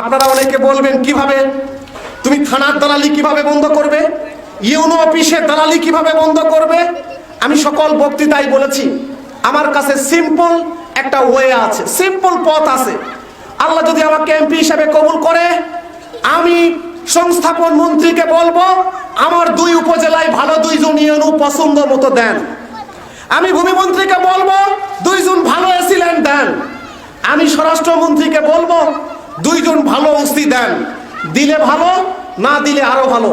আপনারা অনেকে বলবেন, কীভাবে? তুমি থানার দালালি কীভাবে বন্ধ করবে? ইউনো অফিসের দালালি কীভাবে বন্ধ করবে? আমি সকল বক্তৃতায় বলেছি, আমার কাছে সিম্পল একটা ওয়ে আছে সিম্পল পথ আছে। আল্লাহ যদি আমাকে এমপি হিসাবে কবুল করে, আমি সংস্থাপন মন্ত্রীকে বলব, আমার দুই উপজেলায় ভালো দুইজন ইউনো পছন্দ মতো দেন। আমি ভূমিমন্ত্রীকে বলব, দুইজন ভালো এসিলেন্ট দেন। আমি স্বরাষ্ট্রমন্ত্রীকে বলব দুইজন ভালো ওসি দেন। দিলে ভালো, না দিলে আরও ভালো।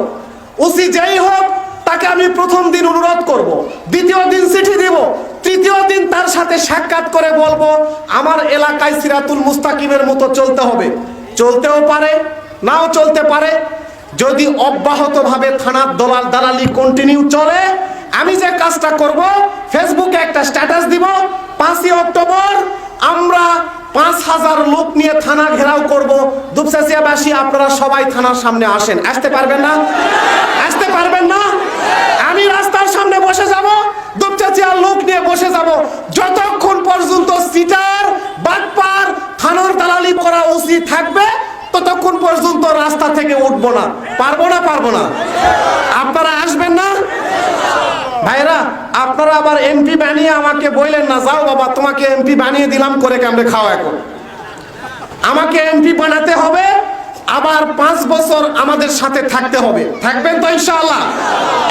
ওসি যেই হোক, তাকে আমি প্রথম দিন অনুরোধ করব। দ্বিতীয় দিন চিঠি দিব। তৃতীয় দিন তার সাথে সাক্ষাৎ করে বলব, আমার এলাকায় সিরাতুল মুস্তাকিমের মতো চলতে হবে। চলতেও পারে, নাও চলতে পারে। যদি অব্যাহতভাবে থানার দলাল দালালি কন্টিনিউ চলে, আমি যে কাজটা করব ফেসবুকে একটা স্ট্যাটাস দিব। পাঁচই অক্টোবর, আমরা পাঁচ হাজার লোক নিয়ে থানা ঘেরাও করব। দুপচাচিয়াবাসী, আপনারা সবাই থানার সামনে আসেন। আসতে পারবেন না? আসতে পারবেন না? আমি রাস্তার সামনে বসে যাব দুপচাচিয়ার লোক নিয়ে বসে যাব। যতক্ষণ পর্যন্ত সিটার বাটপার থানার দালালি করা উচিত থাকবে, ততক্ষণ পর্যন্ত রাস্তা থেকে উঠবো না। পারব না পারব না। আপনারা আসবেন না? আপনারা আবার এমপি বানিয়ে আমাকে বললেন না, যাও বাবা, তোমাকে এমপি বানিয়ে দিলাম, করে কামড়ে খাও এখন? আমাকে এমপি বানাতে হবে, আবার পাঁচ বছর আমাদের সাথে থাকতে হবে। থাকবেন তো ইনশাআল্লাহ?